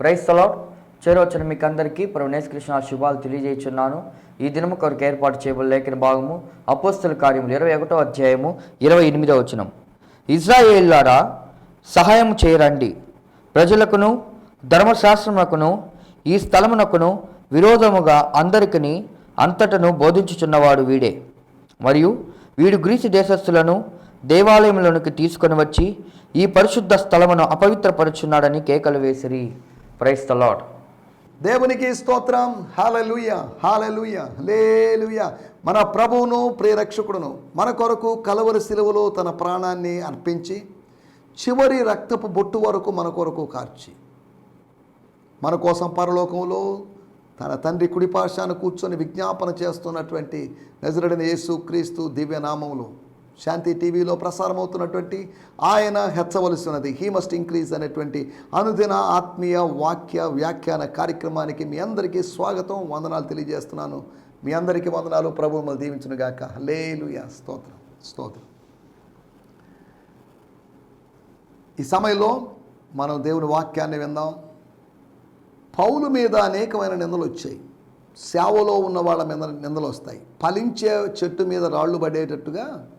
క్రైస్తలో చేరవచ్చిన మీకు అందరికీ ప్రవణేశ్ కృష్ణ శుభాలు తెలియజేస్తున్నాను ఈ దినము కొరకు ఏర్పాటు చేయబడిన లేఖన భాగము అపోస్తుల కార్యములు ఇరవై ఒకటో అధ్యాయము ఇరవై ఎనిమిదో వచనం. ఇజ్రాయేళ్ళారా సహాయం చేయరండి. ప్రజలకును ధర్మశాస్త్రమునకును ఈ స్థలమునకును విరోధముగా అందరికీ అంతటను బోధించుచున్నవాడు వీడే. మరియు వీడు గ్రీసు దేశస్థులను దేవాలయములోనికి తీసుకొని వచ్చి ఈ పరిశుద్ధ స్థలమును అపవిత్రపరుచున్నాడని కేకలు వేసిరి. ప్రైస్ ద లాడ్ దేవునికి స్తోత్రం. హాలలుయ హాలలుయ లేలుయ మన ప్రభువును ప్రియరక్షకుడును మన కొరకు కలవరి శిలువలో తన ప్రాణాన్ని అర్పించి చివరి రక్తపు బొట్టు వరకు మన కొరకు కార్చి మన కోసం పరలోకంలో తన తండ్రి కుడిపాశాన్ని కూర్చొని విజ్ఞాపన చేస్తున్నటువంటి నజరడిన యేసు క్రీస్తు దివ్యనామములు శాంతి టీవీలో ప్రసారమవుతున్నటువంటి ఆయన హెచ్చవలసినది హీ మస్ట్ ఇంక్రీజ్ అనేటువంటి అనుదిన ఆత్మీయ వాక్య వ్యాఖ్యాన కార్యక్రమానికి మీ అందరికీ స్వాగతం వందనాలు తెలియజేస్తున్నాను. మీ అందరికీ వందనాలు ప్రభు మమ్మల్ని దీవించునుగాక యా స్తోత్రం స్తోత్రం. ఈ సమయంలో మనం దేవుని వాక్యాన్ని విందాం. పౌలు మీద అనేకమైన నిందలు వచ్చాయి. సేవలో ఉన్న వాళ్ళ మీద నిందలు వస్తాయి. ఫలించే చెట్టు మీద రాళ్ళు పడేటట్టుగా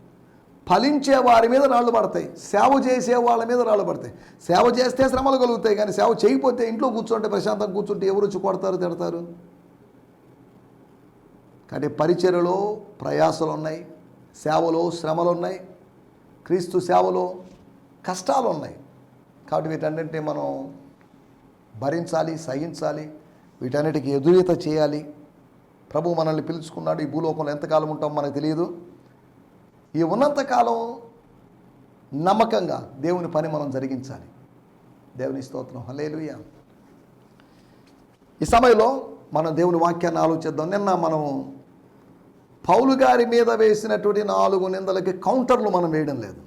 ఫలించే వారి మీద రాళ్ళు పడతాయి. సేవ చేసే వాళ్ళ మీద రాళ్ళు పడతాయి. సేవ చేస్తే శ్రమలు కలుగుతాయి కానీ సేవ చేయకపోతే ఇంట్లో కూర్చుంటే ప్రశాంతంగా కూర్చుంటే ఎవరు వచ్చి కొడతారు తిడతారు? కానీ పరిచర్యలో ప్రయాసలు ఉన్నాయి సేవలో శ్రమలు ఉన్నాయి క్రీస్తు సేవలో కష్టాలు ఉన్నాయి. కాబట్టి వీటన్నింటినీ మనం భరించాలి సహించాలి వీటన్నిటికీ ఎదురీత చేయాలి. ప్రభు మనల్ని పిలుచుకున్నాడు ఈ భూలోకంలో ఎంతకాలం ఉంటాం మనకు తెలియదు. ఈ ఉన్నంతకాలం నమ్మకంగా దేవుని పని మనం జరిగించాలి. దేవుని స్తోత్రం. హలేలుయ ఈ సమయంలో మనం దేవుని వాక్యాన్ని ఆలోచిద్దాం నిన్న మనం పౌలు గారి మీద వేసినటువంటి నాలుగు నిందలకి కౌంటర్లు మనం వేయడం లేదు.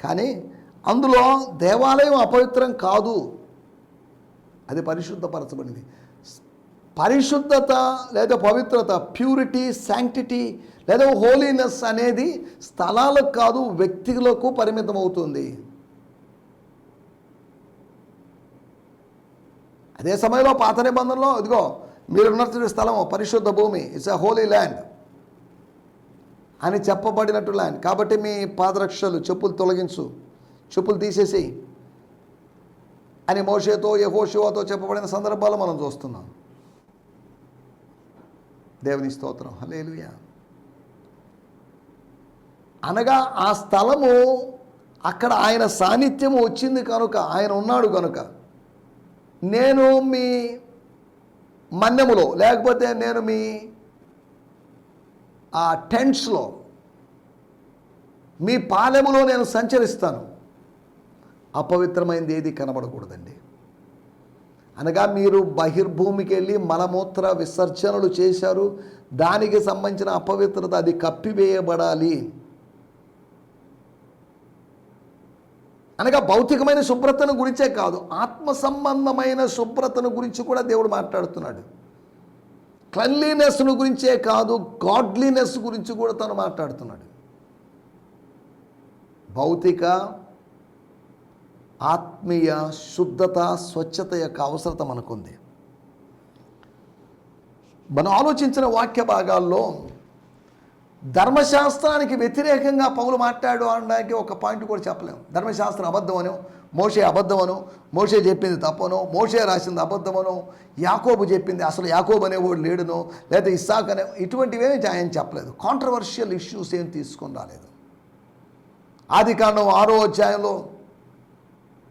కానీ అందులో దేవాలయం అపవిత్రం కాదు. అది పరిశుద్ధపరచబడింది పరిశుద్ధత లేదా పవిత్రత ప్యూరిటీ శాంక్టిటీ లేదా హోలీనెస్ అనేది స్థలాలకు కాదు వ్యక్తులకు పరిమితం అవుతుంది అదే సమయంలో పాత నిబంధనలో ఇదిగో మీరు ఉన్నటువంటి స్థలం పరిశుద్ధ భూమి ఇట్స్ అ హోలీ ల్యాండ్ అని చెప్పబడినట్టు ల్యాండ్ కాబట్టి మీ పాదరక్షలు చెప్పులు తొలగించు చెప్పులు తీసేసి అని మోషేతో యహోషివాతో చెప్పబడిన సందర్భాలు మనం చూస్తున్నాం. దేవుని స్తోత్రం. హలేలుయా అనగా ఆ స్థలము అక్కడ ఆయన సాన్నిధ్యము వచ్చింది కనుక ఆయన ఉన్నాడు కనుక నేను మీ మన్యములో లేకపోతే నేను మీ ఆ టెంట్స్లో మీ పాలెములో నేను సంచరిస్తాను. అపవిత్రమైనది ఏది కనబడకూడదండి. అనగా మీరు బహిర్భూమికి వెళ్ళి మలమూత్ర విసర్జనలు చేశారు. దానికి సంబంధించిన అపవిత్రత అది కప్పివేయబడాలి. అనగా భౌతికమైన శుభ్రతను గురించే కాదు ఆత్మ సంబంధమైన శుభ్రతను గురించి కూడా దేవుడు మాట్లాడుతున్నాడు. క్లన్లీనెస్ను గురించే కాదు గాడ్లీనెస్ గురించి కూడా తను మాట్లాడుతున్నాడు. భౌతిక ఆత్మీయ శుద్ధత స్వచ్ఛత యొక్క అవసరత మనకుంది. మనం ఆలోచించిన వాక్య భాగాల్లో ధర్మశాస్త్రానికి వ్యతిరేకంగా పౌలు మాట్లాడు అనడానికి ఒక పాయింట్ కూడా చెప్పలేము ధర్మశాస్త్రం అబద్ధమను మోషే అబద్ధమను మోషే చెప్పింది తప్పను మోషే రాసింది అబద్ధమను యాకోబు చెప్పింది అసలు యాకోబు అనేవాడు లేడును లేదా ఇస్సాక్ అనే ఇటువంటివేమీ ఆయన చెప్పలేదు. కాంట్రవర్షియల్ ఇష్యూస్ ఏం తీసుకొని రాలేదు. ఆది కాండం ఆరో అధ్యాయంలో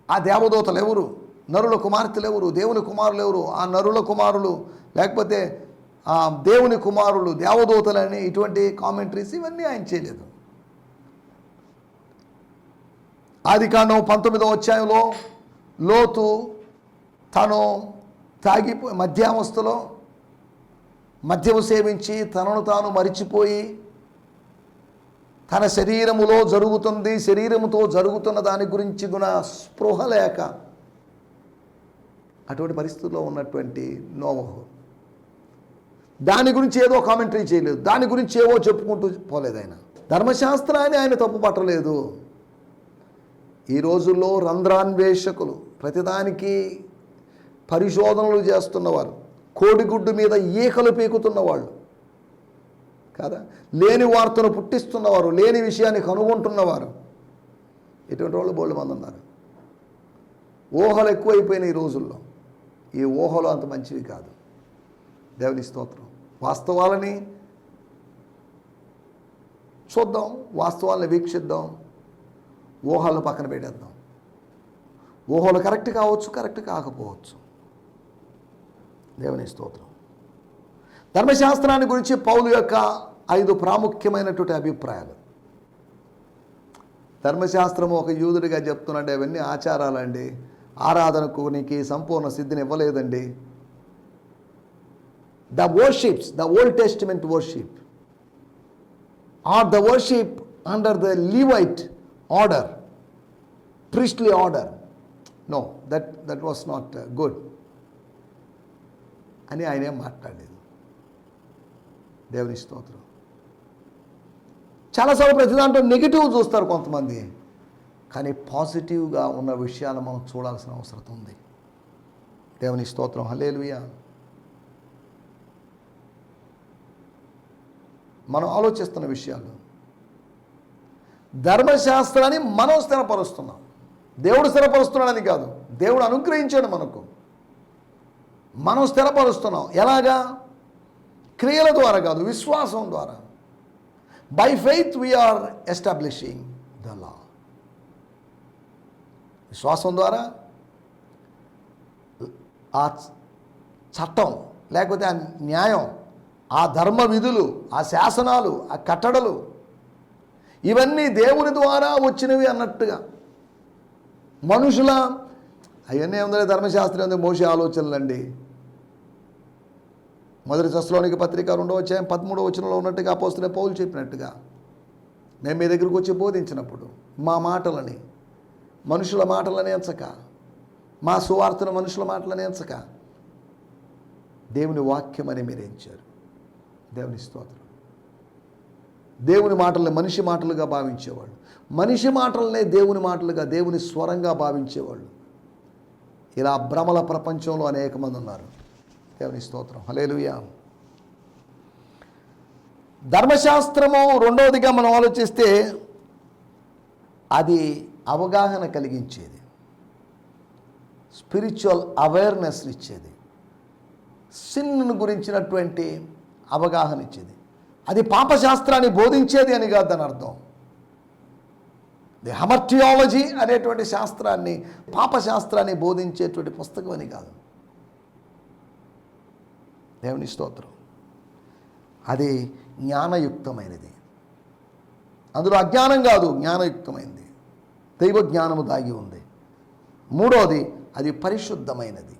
ఆ దేవదూతలు ఎవరు? నరుల కుమార్తెలు ఎవరు? దేవుని కుమారులు ఎవరు? ఆ నరుల కుమారులు లేకపోతే ఆ దేవుని కుమారులు దేవదూతలని ఇటువంటి కామెంటరీస్ ఇవన్నీ ఆయన చేయలేదు. ఆది కాండం పంతొమ్మిదో అధ్యాయంలో లోతు తను తాగిపోయి మధ్యావస్థలో మద్యము సేవించి తనను తాను మరిచిపోయి తన శరీరములో జరుగుతుంది శరీరముతో జరుగుతున్న దాని గురించి గుణ స్పృహ లేక అటువంటి పరిస్థితుల్లో ఉన్నటువంటి నోవహు. దాని గురించి ఏదో కామెంటరీ చేయలేదు. దాని గురించి ఏవో చెప్పుకుంటూ పోలేదు ఆయన. ధర్మశాస్త్రాన్ని ఆయన తప్పు పట్టలేదు ఈ రోజుల్లో రంధ్రాన్వేషకులు ప్రతిదానికి పరిశోధనలు చేస్తున్నవారు కోడిగుడ్డు మీద ఈకలు పీకుతున్న వాళ్ళు కాదా? లేని వార్తను పుట్టిస్తున్నవారు లేని విషయాన్ని కనుగొంటున్నవారు. ఇటువంటి వాళ్ళు బోళ్ళు మంది ఉన్నారు. ఊహలు ఎక్కువైపోయినాయి ఈ రోజుల్లో. ఈ ఊహలు అంత మంచివి కాదు. దేవుని స్తోత్రం. వాస్తవాలని చూద్దాం వాస్తవాలను వీక్షిద్దాం ఊహలను పక్కన పెట్టేద్దాం. ఊహలు కరెక్ట్ కావచ్చు కరెక్ట్ కాకపోవచ్చు. దేవుని స్తోత్రం. ధర్మశాస్త్రాన్ని గురించి పౌలు యొక్క ఐదు ప్రాముఖ్యమైనటువంటి అభిప్రాయాలు. ధర్మశాస్త్రము ఒక యూదుడిగా చెప్తున్నాడు అవన్నీ ఆచారాలండి. ఆరాధనకు నీకు సంపూర్ణ సిద్ధిని ఇవ్వలేదండి. The worships the old testament worship or the worship under the Levite order priestly order no that that was not good అని ఆయన మాట్లాడేది దేవుని స్తోత్రం. చాలాసార్లు ప్రతి దాంట్లో నెగిటివ్ చూస్తారు కొంతమంది. కానీ పాజిటివ్గా ఉన్న విషయాలు మనం చూడాల్సిన అవసరం ఉంది. దేవుని స్తోత్రం. హలేలుయా మనం ఆలోచిస్తున్న విషయాలు. ధర్మశాస్త్రాన్ని మనం స్థిరపరుస్తున్నాం. దేవుడు స్థిరపరుస్తున్నాడని కాదు. దేవుడు అనుగ్రహించాడు మనకు. మనం స్థిరపరుస్తున్నాం. ఎలాగా? క్రియల ద్వారా కాదు విశ్వాసం ద్వారా. By faith we are establishing the law విశ్వాసం ద్వారా ఆ చట్టం లేకపోతే ఆ న్యాయం ఆ ధర్మ విధులు ఆ శాసనాలు ఆ కట్టడలు ఇవన్నీ దేవుని ద్వారా వచ్చినవి అన్నట్టుగా. మనుషుల అవన్నీ ఏముందంటే ధర్మశాస్త్రం ఉంది మోసే ఆలోచనలండి. మొదటి దశలోనికి పత్రిక రెండో వచ్చాయం పదమూడో వచనంలో ఉన్నట్టుగా పోస్తున్న పౌలు చెప్పినట్టుగా మేము మీ దగ్గరకు వచ్చి బోధించినప్పుడు మా మాటలని మనుషుల మాటలని ఎంచక మా సువార్తను మనుషుల మాటలని ఎంచక దేవుని వాక్యం అని మీరు ఎంచారు. దేవుని స్తోత్రం. దేవుని మాటల్ని మనిషి మాటలుగా భావించేవాళ్ళు. మనిషి మాటలనే దేవుని మాటలుగా దేవుని స్వరంగా భావించేవాళ్ళు. ఇలా భ్రమల ప్రపంచంలో అనేక మంది ఉన్నారు. దేవుని స్తోత్రం. హలేలుయా ధర్మశాస్త్రము రెండవదిగా మనం ఆలోచిస్తే అది అవగాహన కలిగించేది. స్పిరిచువల్ అవేర్నెస్ ఇచ్చేది. సిన్ను గురించినటువంటి అవగాహన ఇచ్చేది. అది పాపశాస్త్రాన్ని బోధించేది అని కాదు దాని అర్థం. ది హమర్టియాలజీ అనేటువంటి శాస్త్రాన్ని పాపశాస్త్రాన్ని బోధించేటువంటి పుస్తకం అని కాదు. దేవుని స్తోత్రం. అది జ్ఞానయుక్తమైనది. అందులో అజ్ఞానం కాదు జ్ఞానయుక్తమైనది దైవ జ్ఞానము దాగి ఉంది. మూడోది అది పరిశుద్ధమైనది.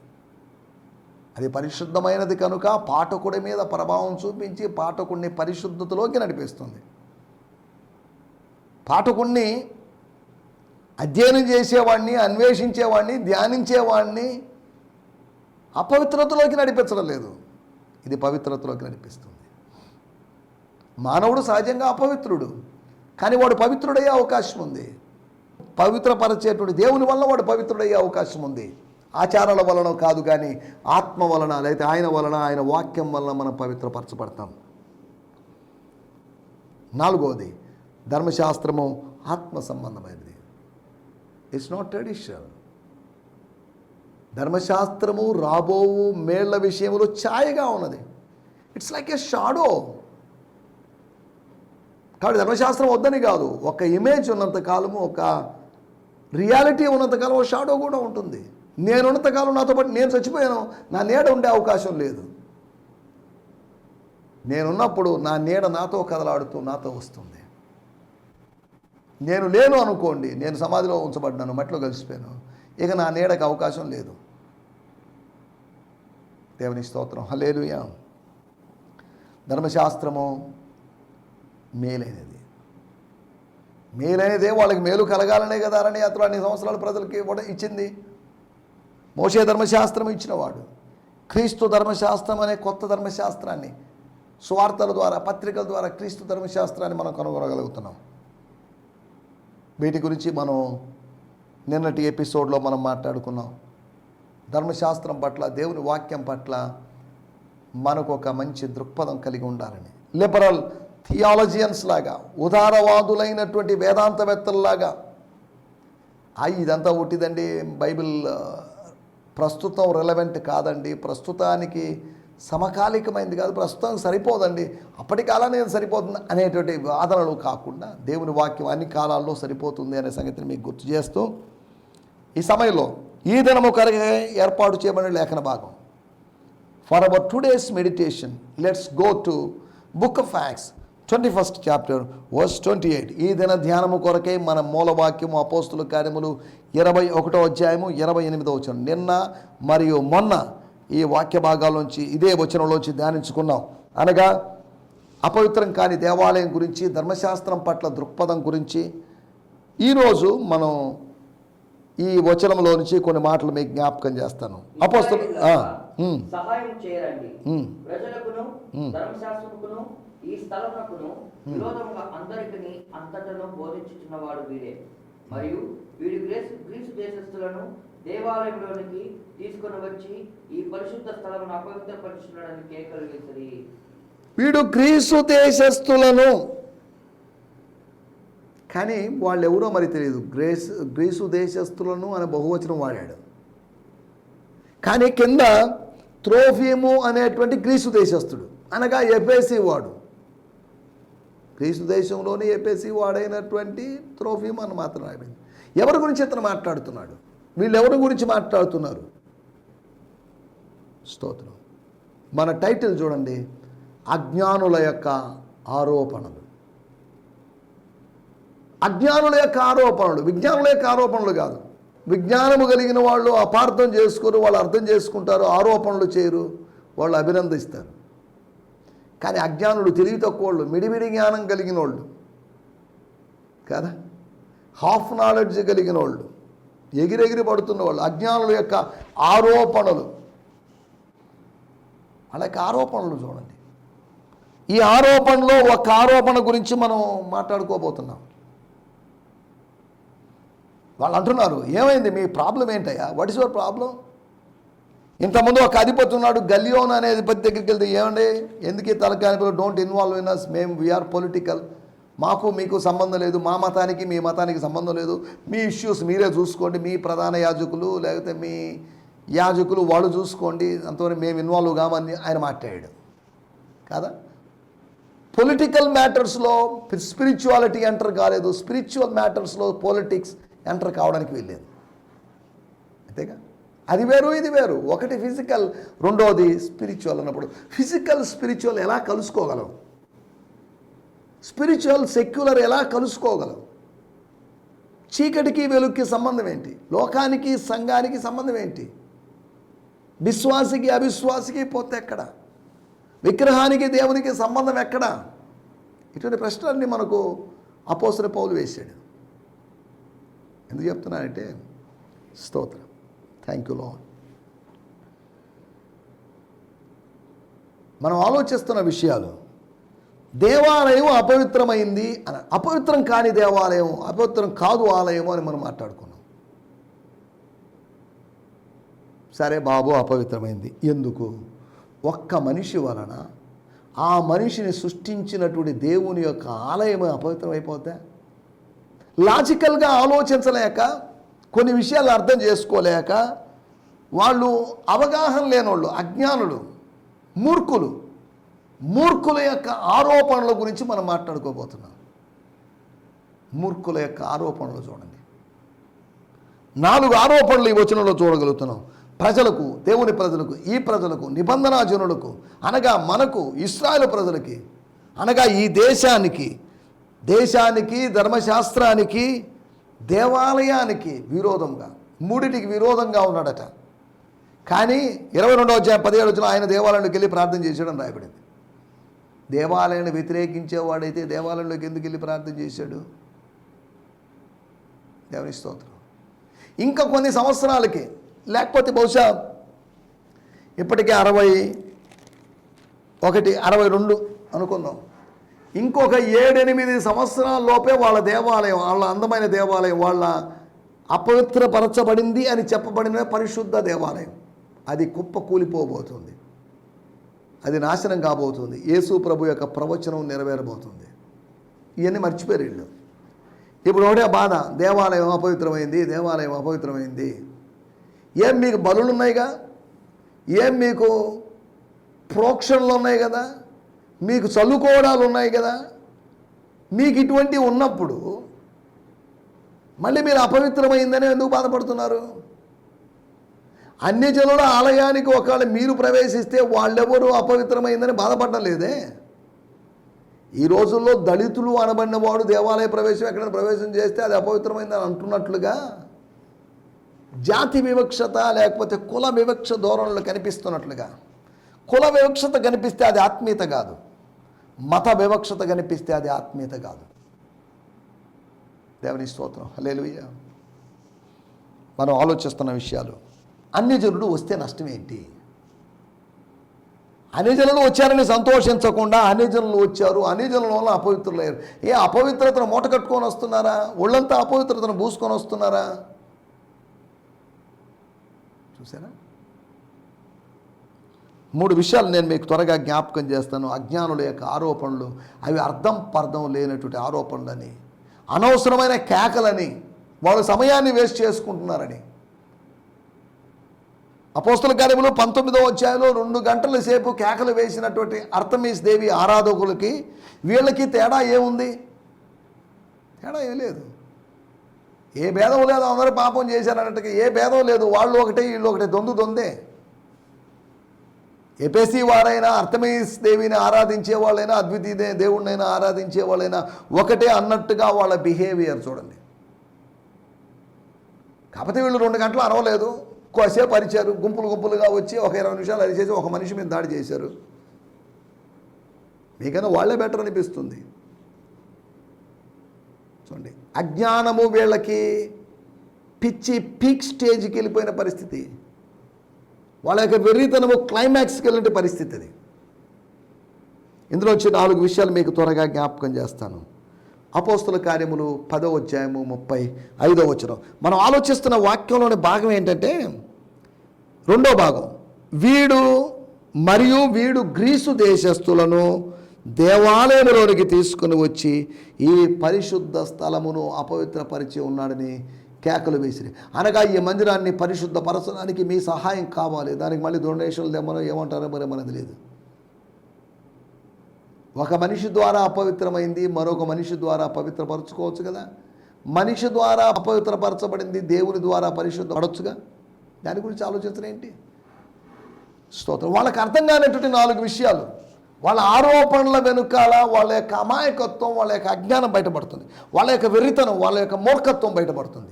అది పరిశుద్ధమైనది కనుక పాఠకుడి మీద ప్రభావం చూపించి పాఠకుడిని పరిశుద్ధతలోకి నడిపిస్తుంది. పాఠకుణ్ణి అధ్యయనం చేసేవాడిని అన్వేషించేవాడిని ధ్యానించేవాడిని అపవిత్రతలోకి నడిపించడం లేదు. ఇది పవిత్రతలోకి నడిపిస్తుంది. మానవుడు సహజంగా అపవిత్రుడు కానీ వాడు పవిత్రుడయ్యే అవకాశం ఉంది. పవిత్రపరచేటువంటి దేవుని వల్ల వాడు పవిత్రుడయ్యే అవకాశం ఉంది. ఆచారాల వలన కాదు కానీ ఆత్మ వలన లేకపోతే ఆయన వలన ఆయన వాక్యం వలన మనం పవిత్రపరచబడతాం. నాలుగవది ధర్మశాస్త్రము ఆత్మ సంబంధమైనది. ఇట్స్ నాట్ ట్రెడిషనల్ ధర్మశాస్త్రము రాబోవు మేళ్ళ విషయంలో ఛాయగా ఉన్నది. ఇట్స్ లైక్ ఎ షాడో కాబట్టి ధర్మశాస్త్రం వద్దని కాదు. ఒక ఇమేజ్ ఉన్నంతకాలము ఒక రియాలిటీ ఉన్నంతకాలం ఒక షాడో కూడా ఉంటుంది. నేను ఉన్నంతకాలం నాతో పాటు నేను చచ్చిపోయాను. నా నీడ ఉండే అవకాశం లేదు. నేనున్నప్పుడు నా నీడ నాతో కదలాడుతూ నాతో వస్తుంది. నేను లేను అనుకోండి నేను సమాధిలో ఉంచబడ్డాను మట్టిలో కలిసిపోయాను ఇక నా నీడకు అవకాశం లేదు. దేవుని స్తోత్రం. హలేలుయా ధర్మశాస్త్రము మేలైనది. మేలైనదే వాళ్ళకి మేలు కలగాలనే కదా అరణ్యాత్ర అన్ని సంవత్సరాలు ప్రజలకి ఇవ్వడం ఇచ్చింది. మోసే ధర్మశాస్త్రం ఇచ్చినవాడు. క్రీస్తు ధర్మశాస్త్రం అనే కొత్త ధర్మశాస్త్రాన్ని స్వార్థల ద్వారా పత్రికల ద్వారా క్రీస్తు ధర్మశాస్త్రాన్ని మనం కనుగొనగలుగుతున్నాం. వీటి గురించి మనం నిన్నటి ఎపిసోడ్లో మనం మాట్లాడుకున్నాం. ధర్మశాస్త్రం పట్ల దేవుని వాక్యం పట్ల మనకు ఒక మంచి దృక్పథం కలిగి ఉండాలని. లిబరల్ థియాలజియన్స్ లాగా ఉదారవాదులైనటువంటి వేదాంతవేత్తల్లాగా ఇదంతా ఒకటిదండి బైబిల్ ప్రస్తుతం రిలవెంట్ కాదండి ప్రస్తుతానికి సమకాలికమైంది కాదు ప్రస్తుతం సరిపోదండి అప్పటి కాలాన్ని సరిపోతుంది అనేటువంటి వాదనలు కాకుండా దేవుని వాక్యం అన్ని కాలాల్లో సరిపోతుంది అనే సంగతిని మీకు గుర్తు చేస్తూ ఈ సమయంలో ఈ దినము కరగా ఏర్పాటు చేయబడిన లేఖన భాగం. For our today's meditation let's go to book of fax twenty first chapter verse twenty eight ఈ దిన ధ్యానము కొరకే మన మూలవాక్యము అపోస్తుల కార్యములు ఇరవై ఒకటో అధ్యాయము ఇరవై ఎనిమిదో వచనం. నిన్న మరియు మొన్న ఈ వాక్య భాగాల్లోంచి ఇదే వచనంలోంచి ధ్యానించుకున్నాం. అనగా అపవిత్రం కాని దేవాలయం గురించి ధర్మశాస్త్రం పట్ల దృక్పథం గురించి ఈరోజు మనం ఈ వచనంలో నుంచి కొన్ని మాటలు మీకు జ్ఞాపకం చేస్తాను. ఉమ్, సహాయం చేయరండి. ఉమ్. ప్రజలకును ధర్మశాస్త్రముకును ఈ స్థలమునకును విరోధముగా అందరికిని అంతటను బోధించుచున్నవాడు వీడే. మరియు వీడు గ్రీసు గ్రీసు దేశస్థులను దేవాలయంలోనికి తీసుకొని వచ్చి ఈ పరిశుద్ధ స్థలమును అపవిత్రపరుచున్నాడని కేకలు వేసరి. వీడు గ్రీసు దేశస్థులను కానీ వాళ్ళు ఎవరో మరి తెలియదు గ్రేస్ గ్రీసు దేశస్తులను అనే బహువచనం వాడాడు. కానీ కింద త్రోఫీము అనేటువంటి గ్రీసు దేశస్థుడు అనగా ఎఫేసి వాడు. గ్రీసు దేశంలోని ఎఫేసి వాడైనటువంటి త్రోఫీము అని మాత్రం రాయబడింది. ఎవరి గురించి ఇతను మాట్లాడుతున్నాడు? వీళ్ళు ఎవరి గురించి మాట్లాడుతున్నారు? స్తోత్రం. మన టైటిల్ చూడండి. అజ్ఞానుల యొక్క ఆరోపణలు. అజ్ఞానుల యొక్క ఆరోపణలు విజ్ఞానుల యొక్క ఆరోపణలు కాదు. విజ్ఞానము కలిగిన వాళ్ళు అపార్థం చేసుకుని వాళ్ళు అర్థం చేసుకుంటారు ఆరోపణలు చేయరు వాళ్ళు అభినందిస్తారు. కానీ అజ్ఞానులు తెలివి తక్కువ వాళ్ళు మిడిమిడి జ్ఞానం కలిగిన వాళ్ళు కదా? హాఫ్ నాలెడ్జ్ కలిగిన వాళ్ళు ఎగిరెగిరి పడుతున్న వాళ్ళు అజ్ఞానుల యొక్క ఆరోపణలు. అలాగే ఆరోపణలు చూడండి. ఈ ఆరోపణలో ఒక ఆరోపణ గురించి మనం మాట్లాడుకోబోతున్నాం. వాళ్ళు అంటున్నారు ఏమైంది? మీ ప్రాబ్లం ఏంటయ్యా? వాట్ ఇస్ యువర్ ప్రాబ్లం ఇంతకుముందు ఒక అధిపతి ఉన్నాడు గలియోన్ అనే అధిపతి దగ్గరికి వెళ్తే ఏమండి? ఎందుకు తలకాని డోంట్ ఇన్వాల్వ్ ఇన్ అస్ మేము వీఆర్ పొలిటికల్ మాకు మీకు సంబంధం లేదు. మా మతానికి మీ మతానికి సంబంధం లేదు. మీ ఇష్యూస్ మీరే చూసుకోండి. మీ ప్రధాన యాజకులు లేకపోతే మీ యాజకులు వాళ్ళు చూసుకోండి. అంతవరకు మేము ఇన్వాల్వ్ కామని ఆయన మాట్లాడాడు. కాదా? పొలిటికల్ మ్యాటర్స్లో స్పిరిచువాలిటీ ఎంటర్ కాలేదు. స్పిరిచువల్ మ్యాటర్స్లో పాలిటిక్స్ ఎంటర్ కావడానికి వెళ్ళేది అంతేగా? అది వేరు ఇది వేరు. ఒకటి ఫిజికల్ రెండోది స్పిరిచువల్ అన్నప్పుడు. ఫిజికల్ స్పిరిచువల్ ఎలా కలుసుకోగలం? స్పిరిచువల్ సెక్యులర్ ఎలా కలుసుకోగలం? చీకటికి వెలుగుకి సంబంధం ఏంటి? లోకానికి సంఘానికి సంబంధం ఏంటి? విశ్వాసికి అవిశ్వాసికి పోతే ఎక్కడ? విగ్రహానికి దేవునికి సంబంధం ఎక్కడ? ఇటువంటి ప్రశ్నలన్నీ మనకు అపోసర పౌలు వేశాడు. ఎందుకు చెప్తున్నానంటే స్తోత్రం. థ్యాంక్ యూ లాడ్ మనం ఆలోచిస్తున్న విషయాలు దేవాలయం అపవిత్రమైంది అని అపవిత్రం కాని దేవాలయం అపవిత్రం కాదు ఆలయం అని మనం మాట్లాడుకున్నాం. సరే బాబు అపవిత్రమైంది. ఎందుకు? ఒక్క మనిషి వలన ఆ మనిషిని సృష్టించినటువంటి దేవుని యొక్క ఆలయం అపవిత్రమైపోతే లాజికల్గా ఆలోచించలేక కొన్ని విషయాలు అర్థం చేసుకోలేక వాళ్ళు అవగాహన లేనోళ్ళు అజ్ఞానులు మూర్ఖులు మూర్ఖుల యొక్క ఆరోపణల గురించి మనం మాట్లాడుకోబోతున్నాం. మూర్ఖుల యొక్క ఆరోపణలు చూడండి. నాలుగు ఆరోపణలు ఈ వచనంలో చూడగలుగుతున్నాం. ప్రజలకు దేవుని ప్రజలకు ఈ ప్రజలకు నిబంధనా జనులకు అనగా మనకు ఇస్రాయల్ ప్రజలకి అనగా ఈ దేశానికి దేశానికి ధర్మశాస్త్రానికి దేవాలయానికి విరోధంగా మూడిటికి విరోధంగా ఉన్నాడట. కానీ ఇరవై రెండవ అధ్యాయం పదిహేడు వచ్చిన ఆయన దేవాలయంలోకి వెళ్ళి ప్రార్థన చేశాడని రాయబడింది. దేవాలయాన్ని వ్యతిరేకించేవాడైతే దేవాలయంలోకి ఎందుకు వెళ్ళి ప్రార్థన చేశాడు? దేవుని స్తోత్రం. ఇంకా కొన్ని సంవత్సరాలకి లేకపోతే బహుశా ఇప్పటికే అరవై ఒకటి అరవై రెండు అనుకుందాం. ఇంకొక ఏడెనిమిది సంవత్సరాల లోపే వాళ్ళ దేవాలయం వాళ్ళ అందమైన దేవాలయం వాళ్ళ అపవిత్రపరచబడింది అని చెప్పబడిన పరిశుద్ధ దేవాలయం. అది కుప్ప కూలిపోబోతుంది. అది నాశనం కాబోతుంది. యేసు ప్రభు యొక్క ప్రవచనం నెరవేరబోతుంది. ఇవన్నీ మర్చిపోయారు వీళ్ళు. ఇప్పుడు ఒకటే బాధ. దేవాలయం అపవిత్రమైంది దేవాలయం అపవిత్రమైంది. ఏం మీకు బలులున్నాయిగా ఏం మీకు ప్రోక్షణలు ఉన్నాయి కదా? మీకు చల్లుకోవడాలు ఉన్నాయి కదా. మీకు ఇటువంటివి ఉన్నప్పుడు మళ్ళీ మీరు అపవిత్రమైందని ఎందుకు బాధపడుతున్నారు? అన్ని జనుల ఆలయానికి ఒకవేళ మీరు ప్రవేశిస్తే వాళ్ళెవరు అపవిత్రమైందని బాధపడడం లేదే ఈ రోజుల్లో దళితులు అనబడిన వాడు దేవాలయ ప్రవేశం ఎక్కడైనా ప్రవేశం చేస్తే అది అపవిత్రమైందని అంటున్నట్లుగా జాతి వివక్షత లేకపోతే కుల వివక్ష ధోరణులు కనిపిస్తున్నట్లుగా. కుల వివక్షత కనిపిస్తే అది ఆత్మీయత కాదు. మత వివక్షత కనిపిస్తే అది ఆత్మీయత కాదు. దేవుని స్తోత్రం. లేదు మనం ఆలోచిస్తున్న విషయాలు. అన్యజనుడు వస్తే నష్టం ఏంటి? అన్యజనులు వచ్చారని సంతోషించకుండా అన్యజనులు వచ్చారు అన్యజనుల వల్ల అపవిత్రులయ్యారు. ఏ అపవిత్రతను మూట కట్టుకొని వస్తున్నారా? ఒళ్ళంతా అపవిత్రతను పూసుకొని వస్తున్నారా? చూసారా? మూడు విషయాలు నేను మీకు త్వరగా జ్ఞాపకం చేస్తాను. అజ్ఞానుల యొక్క ఆరోపణలు అవి అర్థం పర్థం లేనటువంటి ఆరోపణలని అనవసరమైన కేకలని వాళ్ళ సమయాన్ని వేస్ట్ చేసుకుంటున్నారని. అపోస్తుల కార్యములు పంతొమ్మిదో అధ్యాయంలో రెండు గంటల సేపు కేకలు వేసినటువంటి అర్థమీస్ దేవి ఆరాధకులకి వీళ్ళకి తేడా ఏముంది? తేడా ఏం లేదు. ఏ భేదం లేదు అందరూ పాపం చేశారన్నట్టుగా ఏ భేదం లేదు. వాళ్ళు ఒకటే వీళ్ళు ఒకటే దొందు దొందే. ఎపేసి వారైనా అర్థమేస్ దేవిని ఆరాధించే వాళ్ళైనా అద్వితీయ దేవుడినైనా ఆరాధించే వాళ్ళైనా ఒకటే అన్నట్టుగా వాళ్ళ బిహేవియర్ చూడండి. కాకపోతే వీళ్ళు రెండు గంటలు అరవలేదు. కోసేపు అరిచారు గుంపులు గుంపులుగా వచ్చి ఒక ఇరవై నిమిషాలు అరిచేసి ఒక మనిషి మీద దాడి చేశారు. మీకైనా వాళ్ళే బెటర్ అనిపిస్తుంది. చూడండి అజ్ఞానము వీళ్ళకి పిచ్చి పీక్ స్టేజ్కి వెళ్ళిపోయిన పరిస్థితి. వాళ్ళ యొక్క వెర్రితనము క్లైమాక్స్కి వెళ్ళిన పరిస్థితి అది. ఇందులో వచ్చి నాలుగు విషయాలు మీకు త్వరగా జ్ఞాపకం చేస్తాను. అపోస్తుల కార్యములు పదో అధ్యాయము ముప్పై ఐదో వచనం. మనం ఆలోచిస్తున్న వాక్యంలోని భాగం ఏంటంటే రెండో భాగం. వీడు మరియు వీడు గ్రీసు దేశస్థులను దేవాలయంలోనికి తీసుకుని వచ్చి ఈ పరిశుద్ధ స్థలమును అపవిత్రపరిచి ఉన్నాడని కేకలు వేసిరి. అనగా ఈ మందిరాన్ని పరిశుద్ధపరచడానికి మీ సహాయం కావాలి. దానికి మళ్ళీ డొనేషన్లు తెమ్మనో ఏమంటారో మరి మనది లేదు ఒక మనిషి ద్వారా అపవిత్రమైంది మరొక మనిషి ద్వారా పవిత్రపరచుకోవచ్చు కదా? మనిషి ద్వారా అపవిత్రపరచబడింది దేవుని ద్వారా పరిశుద్ధపడొచ్చుగా? దాని గురించి ఆలోచించడం ఏంటి? స్తోత్రం. వాళ్ళకి అర్థం కానటువంటి నాలుగు విషయాలు. వాళ్ళ ఆరోపణల వెనుకాల వాళ్ళ యొక్క అమాయకత్వం వాళ్ళ యొక్క అజ్ఞానం బయటపడుతుంది. వాళ్ళ యొక్క వెర్రితనం వాళ్ళ యొక్క మూర్ఖత్వం బయటపడుతుంది.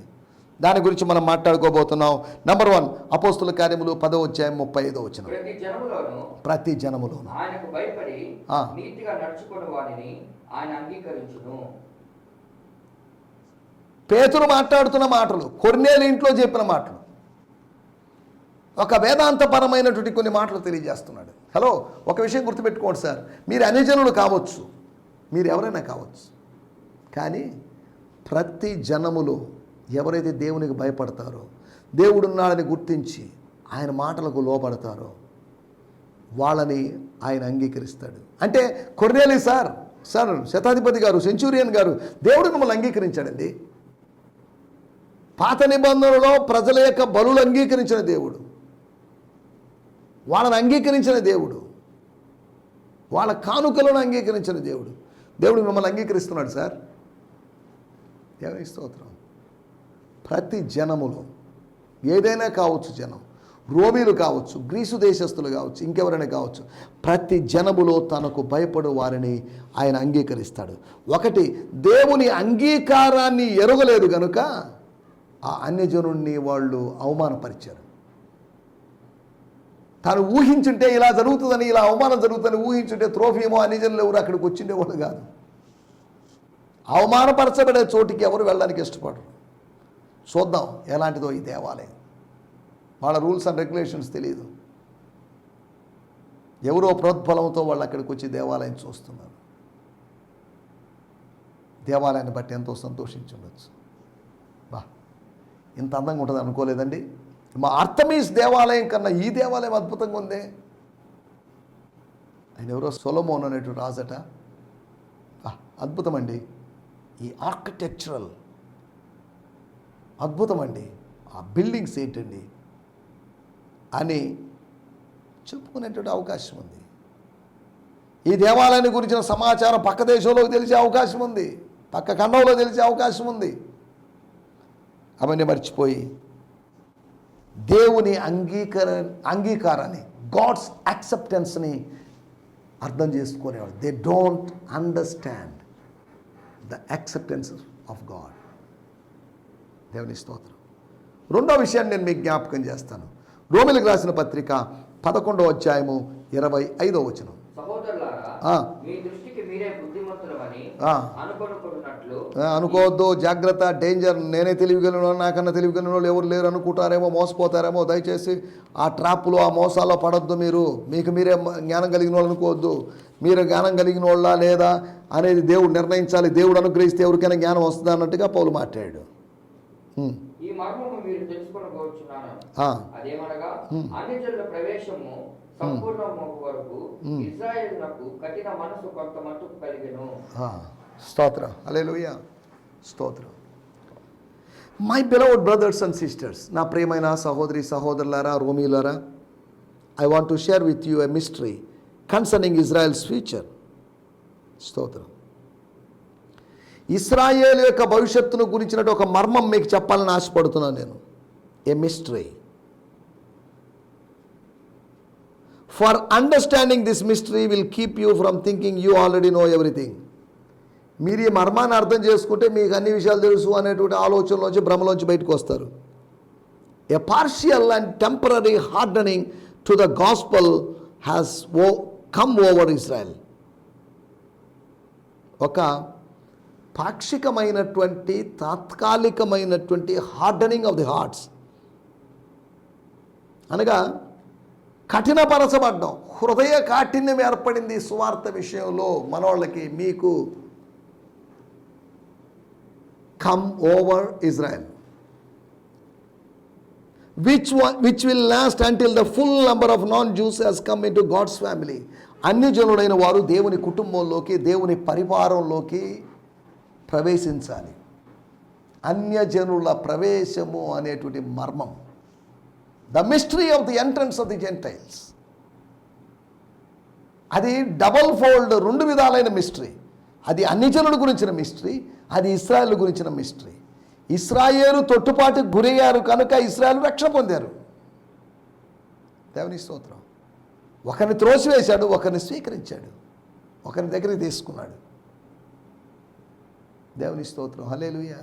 దాని గురించి మనం మాట్లాడుకోబోతున్నాం. నంబర్ వన్ అపోస్తుల కార్యములు పదో అధ్యాయం ముప్పై ఐదో వచ్చిన ప్రతి జనములోను అంగీకరించును. పేతురు మాట్లాడుతున్న మాటలు కొర్నేలు ఇంట్లో చెప్పిన మాటలు. ఒక వేదాంతపరమైనటువంటి కొన్ని మాటలు తెలియజేస్తున్నాడు. హలో ఒక విషయం గుర్తుపెట్టుకోండి సార్. మీరు అన్యజనులు కావచ్చు మీరు ఎవరైనా కావచ్చు కానీ ప్రతి జనములో ఎవరైతే దేవునికి భయపడతారో దేవుడున్నాడని గుర్తించి ఆయన మాటలకు లోపడతారో వాళ్ళని ఆయన అంగీకరిస్తాడు. అంటే కొర్నేలి సార్ సార్ శతాధిపతి గారు సెంచూరియన్ గారు దేవుడు మిమ్మల్ని అంగీకరించాడండి. పాత నిబంధనలో ప్రజల యొక్క బలులు అంగీకరించిన దేవుడు. వాళ్ళని అంగీకరించిన దేవుడు. వాళ్ళ కానుకలను అంగీకరించిన దేవుడు. దేవుడు మిమ్మల్ని అంగీకరిస్తున్నాడు సార్. దేవుని స్తోత్రం. ప్రతి జనములో ఏదైనా కావచ్చు జనం రోమీలు కావచ్చు గ్రీసు దేశస్తులు కావచ్చు ఇంకెవరైనా కావచ్చు ప్రతి జనములో తనకు భయపడు వారిని ఆయన అంగీకరిస్తాడు. ఒకటి దేవుని అంగీకారాన్ని ఎరగలేదు గనుక ఆ అన్యజనుణ్ణి వాళ్ళు అవమానపరిచారు. తాను ఊహించుంటే ఇలా జరుగుతుందని ఇలా అవమానం జరుగుతుందని ఊహించుంటే త్రోఫీమో అన్యజనులు ఎవరు అక్కడికి వచ్చిండేవాళ్ళు కాదు. అవమానపరచబడే చోటికి ఎవరు వెళ్ళడానికి ఇష్టపడరు. చూద్దాం ఎలాంటిదో ఈ దేవాలయం. వాళ్ళ రూల్స్ అండ్ రెగ్యులేషన్స్ తెలియదు ఎవరో ప్రోద్బలంతో వాళ్ళు అక్కడికి వచ్చి దేవాలయం చూస్తున్నారు. దేవాలయాన్ని బట్టి ఎంతో సంతోషించుండొచ్చు బా ఇంత అందంగా ఉంటుంది అనుకోలేదండి. మా అర్థమీస్ దేవాలయం కన్నా ఈ దేవాలయం అద్భుతంగా ఉంది. ఆయన ఎవరో సొలమోన్ అనేటువంటి రాజట. అద్భుతమండి. అద్భుతం అండి ఈ ఆర్కిటెక్చరల్ అద్భుతం అండి ఆ బిల్డింగ్స్ ఏంటండి? అని చెప్పుకునేటువంటి అవకాశం ఉంది. ఈ దేవాలయాన్ని గురించిన సమాచారం పక్క దేశంలో తెలిసే అవకాశం ఉంది. పక్క ఖండంలో తెలిసే అవకాశం ఉంది. అవన్నీ మర్చిపోయి దేవుని అంగీకర అంగీకారాన్ని గాడ్స్ యాక్సెప్టెన్స్ని అర్థం చేసుకునేవాడు they don't understand the acceptance of God దేవుని స్తోత్రం. రెండో విషయాన్ని నేను మీకు జ్ఞాపకం చేస్తాను. రోమిలకు రాసిన పత్రిక పదకొండవ అధ్యాయము ఇరవై ఐదో వచనం. అనుకోవద్దు జాగ్రత్త డేంజర్ నేనే తెలివిగలను నాకన్నా తెలివిగలిగిన వాళ్ళు ఎవరు లేరు అనుకుంటారేమో మోసపోతారేమో దయచేసి ఆ ట్రాప్లో ఆ మోసాల్లో పడొద్దు మీరు. మీకు మీరే జ్ఞానం కలిగిన వాళ్ళు అనుకోవద్దు. మీరు జ్ఞానం కలిగిన వాళ్ళ లేదా అనేది దేవుడు నిర్ణయించాలి. దేవుడు అనుగ్రహిస్తే ఎవరికైనా జ్ఞానం వస్తుందా అన్నట్టుగా పౌలు మాట్లాడాడు. ఈ మర్మము మీరు తెలుసుకొనవచ్చున్నాను ఆ, అదేమనగా అన్ని జనుల ప్రవేశము సంపూర్ణము వరకు కఠిన మనసు కొంత మట్టుకు కలిగెను. స్తోత్రం. స్తోత్రం. My beloved brothers and sisters నా ప్రియమైన సహోదరి సహోదరులారా రోమీలారా I want to share with you a mystery concerning Israel's future స్తోత్రం. ఇస్రాయేల్ యొక్క భవిష్యత్తును గురించినట్టు ఒక మర్మం మీకు చెప్పాలని ఆశపడుతున్నాను నేను. A mystery for understanding this mystery will keep you from thinking you already know everything మీరు ఈ మర్మాన్ని అర్థం చేసుకుంటే మీకు అన్ని విషయాలు తెలుసు అనేటువంటి ఆలోచనలోంచి భ్రమలోంచి బయటకు వస్తారు. A partial and temporary hardening to the gospel has oh come over Israel ఒక పాక్షికమైనటువంటి తాత్కాలికమైనటువంటి హార్డనింగ్ ఆఫ్ ది హార్ట్స్ అనగా కఠినపరచబడ్డం. హృదయ కాఠిన్యం ఏర్పడింది సువార్త విషయంలో మనోళ్ళకి మీకు. Come over Israel which which will last until the full number of non Jews has come in to God's family అన్ని జనుడైన వారు దేవుని కుటుంబంలోకి దేవుని పరివారంలోకి ప్రవేశించాలి. అన్యజనుల ప్రవేశము అనేటువంటి మర్మం. The mystery of the entrance of the Gentiles అది డబల్ ఫోల్డ్ రెండు విధాలైన మిస్టరీ అది అన్ని జనుల గురించిన మిస్టరీ అది ఇస్రాయల్ గురించిన మిస్టరీ ఇస్రాయేలు తొట్టుపాటు గురయ్యారు కనుక ఇస్రాయల్ రక్షణ పొందారు. దేవుని స్తోత్రం. ఒకరిని త్రోసివేశాడు ఒకరిని స్వీకరించాడు. ఒకరి దగ్గరికి తీసుకున్నాడు. దేవుని స్తోత్రం. హలేలుయా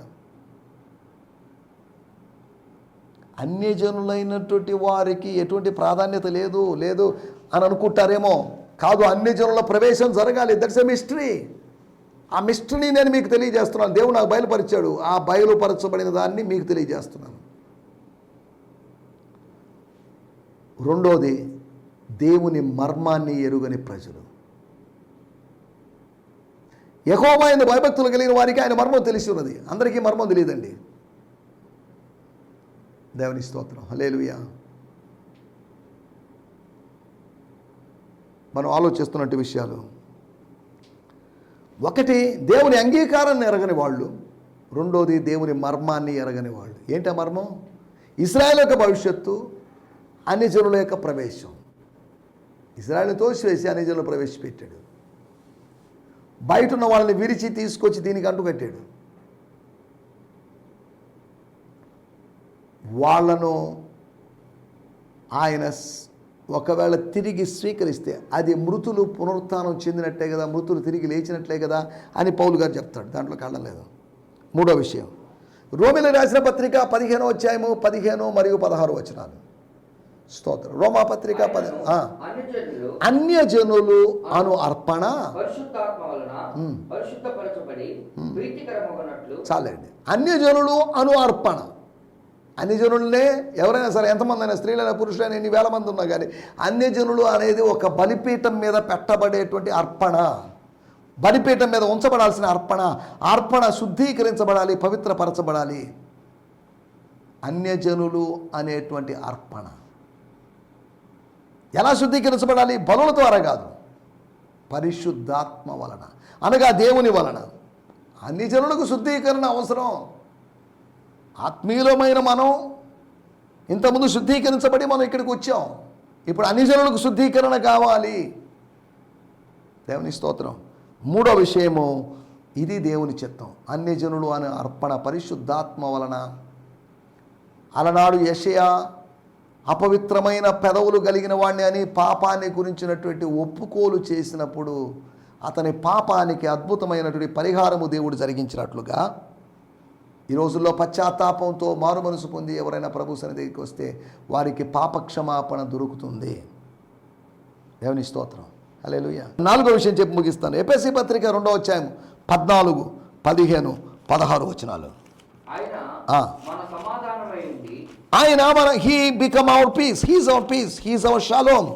అన్యజనులైనటువంటి వారికి ఎటువంటి ప్రాధాన్యత లేదు లేదు అని అనుకుంటారేమో. కాదు అన్యజనుల ప్రవేశం జరగాలి. దట్స్ ఎ మిస్టరీ ఆ మిస్టరీని నేను మీకు తెలియజేస్తున్నాను. దేవుడు నాకు బయలుపరిచాడు. ఆ బయలుపరచబడిన దాన్ని మీకు తెలియజేస్తున్నాను. రెండోది దేవుని మర్మాన్ని ఎరుగని ప్రజలు. యహోమైన భయభక్తులు కలిగిన వారికి ఆయన మర్మం తెలిసి ఉన్నది అందరికీ మర్మం తెలియదండి. దేవుని స్తోత్రం. హలేలుయా మనం ఆలోచిస్తున్నట్టు విషయాలు. ఒకటి దేవుని అంగీకారాన్ని ఎరగని వాళ్ళు. రెండోది దేవుని మర్మాన్ని ఎరగని వాళ్ళు. ఏంటి మర్మం? ఇస్రాయల్ యొక్క భవిష్యత్తు అన్ని జనుల యొక్క ప్రవేశం. ఇజ్రాయెల్ని తోసివేసి అన్ని జనులు ప్రవేశపెట్టాడు. బయట ఉన్న వాళ్ళని విరిచి తీసుకొచ్చి దీనికి అంటుకట్టాడు. వాళ్ళను ఆయన ఒకవేళ తిరిగి స్వీకరిస్తే అది మృతులు పునరుత్నం చెందినట్టే కదా మృతులు తిరిగి లేచినట్లే కదా అని పౌలు గారు చెప్తాడు. దాంట్లో కళ్ళం లేదు. మూడో విషయం. రోమిలు రాసిన పత్రిక పదిహేనో అధ్యాయము పదిహేను మరియు పదహారు వచనాలు. స్తోత్రం. రోమా పత్రిక పది అన్యజనులు అను అర్పణ. చాలండి. అన్యజనులు అను అర్పణ. అన్యజనులనే ఎవరైనా సరే ఎంతమంది అయినా స్త్రీలైనా పురుషులైనా ఎన్ని వేల మంది ఉన్నా కానీ అన్యజనులు అనేది ఒక బలిపీఠం మీద పెట్టబడేటువంటి అర్పణ. బలిపీఠం మీద ఉంచబడాల్సిన అర్పణ. అర్పణ శుద్ధీకరించబడాలి పవిత్రపరచబడాలి. అన్యజనులు అనేటువంటి అర్పణ. ఎలా శుద్ధీకరించబడాలి? బలుల ద్వారా కాదు. పరిశుద్ధాత్మ వలన. అనగా దేవుని వలన. అన్ని జనులకు శుద్ధీకరణ అవసరం. ఆత్మీయులమైన మనం ఇంతకుముందు శుద్ధీకరించబడి మనం ఇక్కడికి వచ్చాం. ఇప్పుడు అన్ని జనులకు శుద్ధీకరణ కావాలి. దేవుని స్తోత్రం. మూడో విషయము ఇది దేవుని చిత్తం. అన్ని జనులు అనే అర్పణ పరిశుద్ధాత్మ వలన. అలనాడు యషయా అపవిత్రమైన పెదవులు కలిగిన వాడిని అని పాపాన్ని గురించినటువంటి ఒప్పుకోలు చేసినప్పుడు అతని పాపానికి అద్భుతమైనటువంటి పరిహారము దేవుడు జరిగించినట్లుగా ఈ రోజుల్లో పశ్చాత్తాపంతో మారు మనసు పొంది ఎవరైనా ప్రభు సన్నిధికి వస్తే వారికి పాపక్షమాపణ దొరుకుతుంది. దేవుని స్తోత్రం. హల్లెలూయా. నాలుగో విషయం చెప్పి ముగిస్తాను. ఎపిఎస్సి పత్రిక రెండో అధ్యాయం పద్నాలుగు పదిహేను పదహారు వచనాలు ఆయన ఆ. మన సమాధానమై ఉండి ఆయన మన he become our peace he's our peace he's our shalom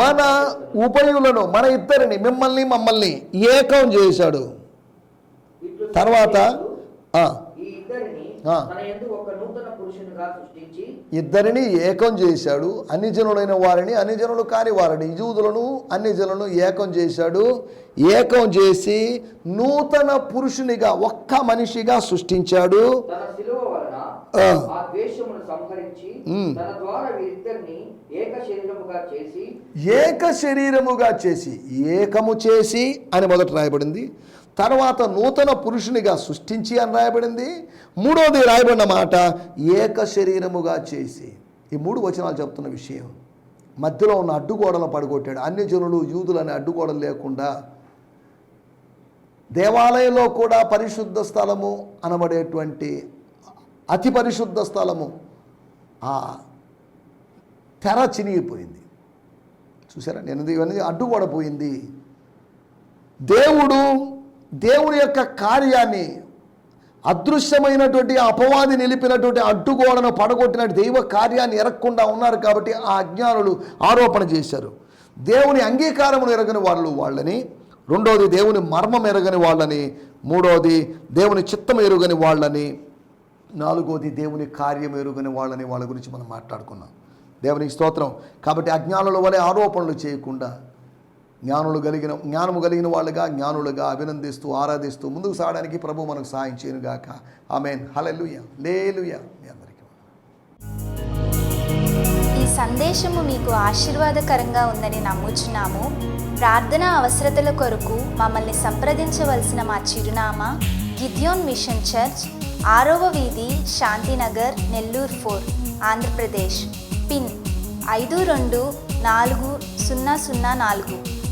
మన ఉభయులను మన ఇద్దరిని మిమ్మల్ని మమ్మల్ని ఏకం చేశాడు. తర్వాత ఇద్దరిని ఏకం చేశాడు. అన్ని జనులైన వారిని అన్ని జనులు కాని వారిని. యూదులను అన్ని జనులను ఏకం చేశాడు. ఏకం చేసి నూతన పురుషునిగా ఒక్క మనిషిగా సృష్టించాడు. ఏక శరీరముగా చేసి ఏకము చేసి అని మొదట రాయబడింది. తర్వాత నూతన పురుషునిగా సృష్టించి అని రాయబడింది. మూడోది రాయబడిన మాట ఏక శరీరముగా చేసి. ఈ మూడు వచనాలు చెప్తున్న విషయం. మధ్యలో ఉన్న అడ్డుగోడలు పడగొట్టాడు. అన్ని జనులు యూదులని అడ్డుగోడలు లేకుండా. దేవాలయంలో కూడా పరిశుద్ధ స్థలము అనబడేటువంటి అతి పరిశుద్ధ స్థలము. ఆ తెర చినిగిపోయింది. చూసారా? నేను ఇవన్నీ అడ్డుగోడ పోయింది. దేవుడు దేవుని యొక్క కార్యాన్ని అదృశ్యమైనటువంటి అపవాది నిలిపినటువంటి అడ్డుగోడను పడగొట్టిన దైవ కార్యాన్ని ఎరగకుండా ఉన్నారు కాబట్టి ఆ అజ్ఞానులు ఆరోపణ చేశారు. దేవుని అంగీకారమును ఎరగని వాళ్ళు వాళ్ళని రెండోది దేవుని మర్మం ఎరగని వాళ్ళని మూడోది దేవుని చిత్తం ఎరుగని వాళ్ళని నాలుగోది దేవుని కార్యం ఎరుగని వాళ్ళని వాళ్ళ గురించి మనం మాట్లాడుకున్నాం. దేవునికి స్తోత్రం. కాబట్టి అజ్ఞానుల వలె ఆరోపణలు చేయకుండా జ్ఞానులు కలిగిన జ్ఞానము కలిగిన వాళ్ళుగా జ్ఞానులుగా అభినందిస్తూ ఆరాధిస్తూ ముందుకు సాగడానికి ప్రభు మనకు సాయం చేయనుగాక. ఆమెన్. హలెలుయ లేలుయ. మీ అందరికీ ఈ సందేశము మీకు ఆశీర్వాదకరంగా ఉందని నమ్ముచున్నాము. ప్రార్థన అవసరతల కొరకు మమ్మల్ని సంప్రదించవలసిన మా చిరునామా గిద్యోన్ మిషన్ చర్చ్ ఆరవ వీధి శాంతినగర్ నెల్లూరు ఫోర్ ఆంధ్రప్రదేశ్. పిన్ ఐదు రెండు నాలుగు సున్నా సున్నా నాలుగు.